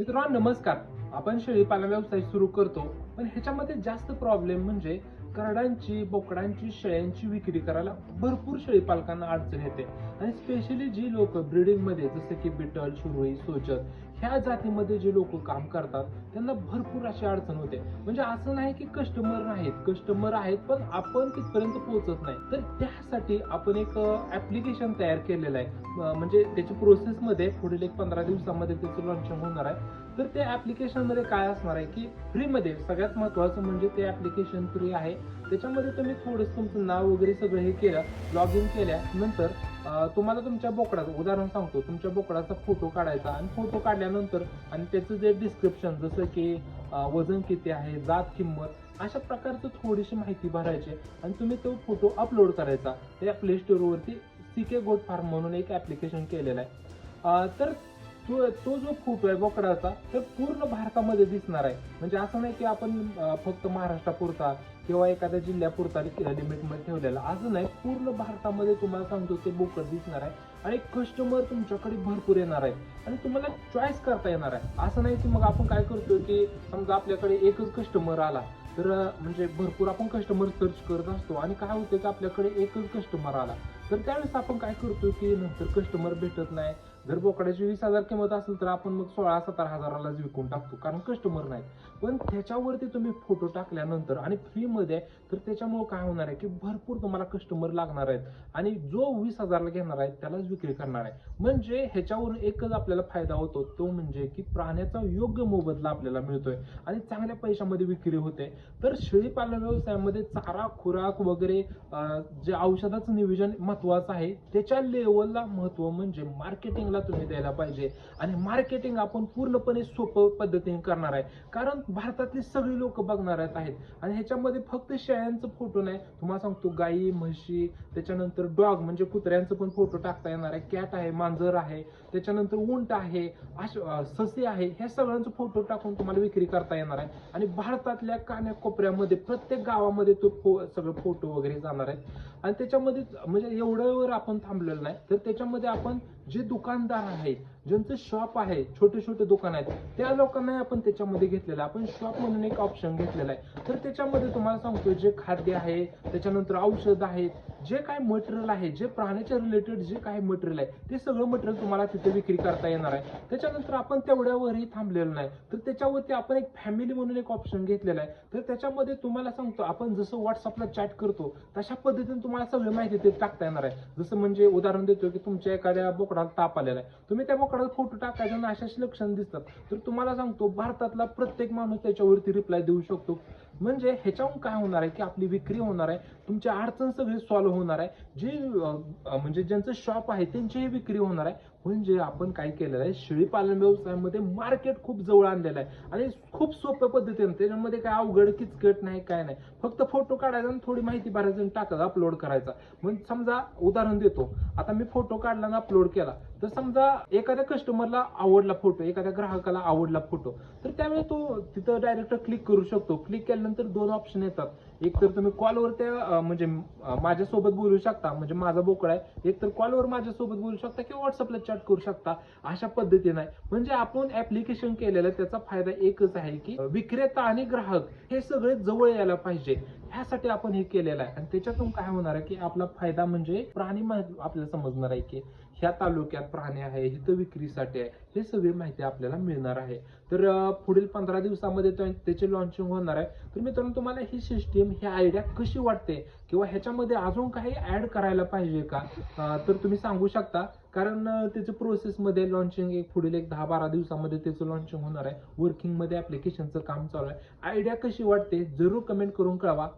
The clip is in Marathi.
मित्रांनो नमस्कार. आपण शेळीपालन व्यवसाय सुरू करतो. पण ह्याच्यामध्ये जास्त प्रॉब्लेम म्हणजे करडांची बोकडांची शेळ्यांची विक्री करायला भरपूर शेळीपालकांना अडचण येते. आणि स्पेशली जी लोक ब्रिडिंगमध्ये जसे की बिटल शुरई सोचत ह्या जातीमध्ये जे लोक काम करतात त्यांना भरपूर अशी अडचण होते. म्हणजे असं नाही की कस्टमर नाहीत. कस्टमर आहेत पण आपण तिथपर्यंत पोहोचत नाही. तर त्यासाठी आपण एक ऍप्लिकेशन तयार केलेलं आहे. म्हणजे त्याची प्रोसेसमध्ये पुढील एक पंधरा दिवसामध्ये त्याचं लॉन्चिंग होणार आहे. तर ते ॲप्लिकेशनमध्ये काय असणार आहे की फ्रीमध्ये सगळ्यात महत्त्वाचं म्हणजे ते ॲप्लिकेशन फ्री आहे. त्याच्यामध्ये तुम्ही थोडंसं तुमचं नाव वगैरे सगळं हे केलं लॉग इन केल्यानंतर तुम्हाला तुमच्या बोकडाचं उदाहरण सांगतो तुमच्या बोकडाचा फोटो काढायचा आणि फोटो काढल्यानंतर आणि त्याचं जे डिस्क्रिप्शन जसं की वजन किती आहे जात किंमत अशा प्रकारचं थोडीशी माहिती भरायची आणि तुम्ही तो फोटो अपलोड करायचा. त्या प्ले स्टोअरवरती सी के गोट फार्म म्हणून एक ॲप्लिकेशन केलेलं आहे. तर तो तो जो फोटो आहे बोकडाचा तर पूर्ण भारतामध्ये दिसणार आहे. म्हणजे असं नाही की आपण फक्त महाराष्ट्रापुरता किंवा एखाद्या जिल्ह्यापुरता लिमिटमध्ये ठेवलेला. असं नाही पूर्ण भारतामध्ये तुम्हाला सांगतो ते बोकड दिसणार आहे. आणि कस्टमर तुमच्याकडे भरपूर येणार आहे. आणि तुम्हाला चॉईस करता येणार आहे. असं नाही की मग आपण काय करतो की समजा आपल्याकडे एकच कस्टमर आला तर म्हणजे भरपूर आपण कस्टमर सर्च करत असतो. आणि काय होतं की आपल्याकडे एकच कस्टमर आला. तर त्यावेळेस आपण काय करतो की नंतर कस्टमर भेटत नाही. जर बोकड्याची वीस हजार किंमत असेल तर आपण मग सोळा सतरा हजारालाच विकून टाकतो कारण कस्टमर नाही पण त्याच्यावरती तुम्ही फोटो टाकल्यानंतर आणि फ्रीमध्ये तर त्याच्यामुळे काय होणार आहे की भरपूर तुम्हाला कस्टमर लागणार आहेत. आणि जो वीस हजारला घेणार आहे त्यालाच विक्री करणार आहे. म्हणजे ह्याच्यावरून एकच आपल्याला फायदा होतो तो म्हणजे की प्राण्याचा योग्य मोबदला आपल्याला मिळतोय आणि चांगल्या पैशामध्ये विक्री होते. तर शेळीपालन व्यवसायामध्ये चारा खुराक वगैरे जे औषधाचं नियोजन महत्वाचं आहे त्याच्या लेवलला महत्त्व म्हणजे मार्केटिंग मार्केटिंगला तुम्ही द्यायला पाहिजे. आणि मार्केटिंग आपण पूर्णपणे सोपं पद्धतीने करणार आहे. कारण भारतातली सगळी लोक बघणार आहेत. आणि ह्याच्यामध्ये फक्त शेळ्यांचं फोटो नाही. तुम्हाला सांगतो गाई म्हशी त्याच्यानंतर डॉग म्हणजे कुत्र्यांचं पण फोटो टाकता येणार आहे. कॅट आहे मांजर आहे त्याच्यानंतर उंट आहे ससे आहे ह्या सगळ्यांचं फोटो टाकून तुम्हाला विक्री करता येणार आहे. आणि भारतातल्या कान्याकोपऱ्यामध्ये प्रत्येक गावामध्ये तो फो- सगळं फोटो वगैरे जाणार आहे. आणि त्याच्यामध्ये म्हणजे एवढ्यावर आपण थांबलेलं नाही. तर त्याच्यामध्ये आपण जे दुकानदार आहेत ज्यांचं शॉप आहे छोटे छोटे दुकान आहेत त्या लोकांना आपण त्याच्यामध्ये घेतलेलं आहे. आपण शॉप म्हणून एक ऑप्शन घेतलेला आहे. तर त्याच्यामध्ये तुम्हाला सांगतो जे खाद्य आहे त्याच्यानंतर औषध आहेत जे काय मटेरियल आहे जे प्राण्याच्या रिलेटेड जे काही मटेरियल आहे ते सगळं मटेरियल तुम्हाला तिथे विक्री करता येणार आहे. त्याच्यानंतर आपण तेवढ्यावरही थांबलेलं नाही. तर त्याच्यावरती आपण एक फॅमिली म्हणून एक ऑप्शन घेतलेला आहे. तर त्याच्यामध्ये तुम्हाला सांगतो आपण जसं व्हॉट्सअपला चॅट करतो तशा पद्धतीने तुम्हाला सगळी माहिती ते टाकता येणार आहे. जसं म्हणजे उदाहरण देतो की तुमच्या एखाद्या बोकडाला ताप आलेला आहे. तुम्ही त्या बोकडाचा फोटो टाकायचा आणि अशाच लक्षण दिसतात. तर तुम्हाला सांगतो भारतातला प्रत्येक माणूस त्याच्यावरती रिप्लाय देऊ शकतो. म्हणजे ह्याच्याहून काय होणार आहे की आपली विक्री होणार आहे तुमची अडचण सगळी सॉल्व्ह होणार आहे. जे म्हणजे ज्यांचं शॉप आहे त्यांचीही विक्री होणार आहे. म्हणजे आपण काय केलेलं आहे शेळीपालन व्यवसायामध्ये मार्केट खूप जवळ आणलेलं आहे. आणि खूप सोप्या पद्धतीने त्याच्यामध्ये काय अवघड किचकट नाही काय नाही. फक्त फोटो काढायचा आणि थोडी माहिती भरायची आणि टाकायचा अपलोड करायचा. मग समजा उदाहरण देतो. आता मी फोटो काढला आणि अपलोड केला. तर समजा एखाद्या कस्टमरला आवडला फोटो एखाद्या ग्राहकाला आवडला फोटो तर त्यावेळी तो तिथं डायरेक्ट क्लिक करू शकतो. क्लिक केल्यानंतर दोन ऑप्शन येतात. एक तर तुम्ही कॉलवर त्या म्हणजे माझ्यासोबत बोलू शकता म्हणजे माझा बोकड आहे. एक तर कॉलवर माझ्यासोबत बोलू शकता किंवा व्हॉट्सअपला चॅट करू शकता. अशा पद्धतीने म्हणजे आपण ऍप्लिकेशन केलेलं त्याचा फायदा एकच आहे की विक्रेता आणि ग्राहक हे सगळे जवळ यायला पाहिजे. ह्यासाठी आपण हे केलेलं आहे. आणि त्याच्यातून काय होणार आहे की आपला फायदा म्हणजे प्राणी आपल्याला समजणार आहे की ह्या तालुक्यात प्राणी आहे इथं विक्रीसाठी आहे हे सगळी माहिती आपल्याला मिळणार आहे. तर पुढील पंधरा दिवसामध्ये त्याचे लॉन्चिंग होणार आहे. तर मित्रांनो तुम्हाला ही सिस्टीम ही आयडिया कशी वाटते? किंवा ह्याच्यामध्ये अजून काही ऍड करायला पाहिजे का? तर तुम्ही सांगू शकता. कारण त्याचं प्रोसेसमध्ये लॉन्चिंग एक पुढील एक दहा बारा दिवसामध्ये त्याचं लॉन्चिंग होणार आहे. वर्किंगमध्ये ॲप्लिकेशनचं काम चालू आहे. आयडिया कशी वाटते? जरूर कमेंट करून कळवा.